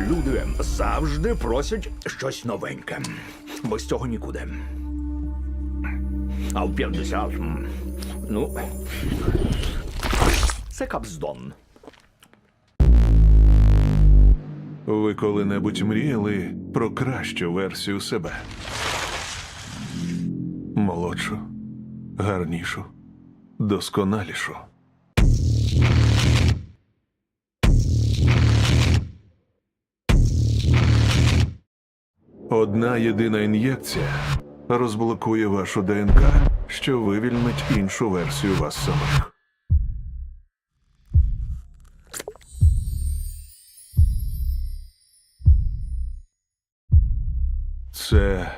Люди завжди просять щось новеньке. Без цього нікуди. А в 50, ну, це капздон. Ви коли-небудь мріяли про кращу версію себе? Молодшу, гарнішу, досконалішу. Одна єдина ін'єкція розблокує вашу ДНК, що вивільнить іншу версію вас самих. Це.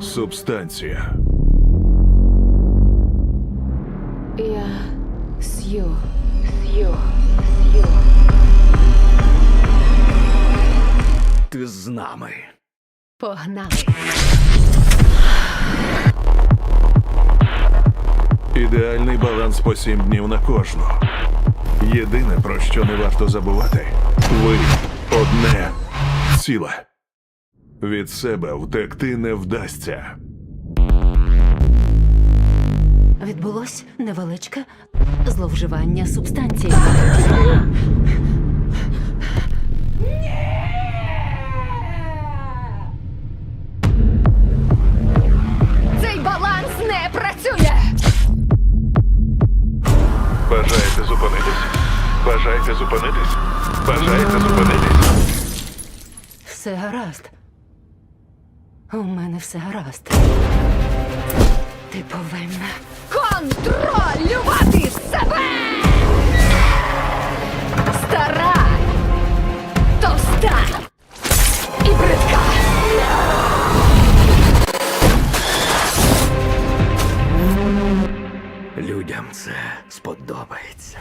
Субстанція. Погнали. Ідеальний баланс по сім днів на кожну. Єдине, про що не варто забувати, ви одне ціле. Від себе втекти не вдасться. Відбулось невеличке зловживання субстанції. Бажаєте зупинитись? Бажаєте зупинитись? Все гаразд. У мене все гаразд. Ти повинна контролювати себе! Стара, товста і бридка. Людям це сподобається.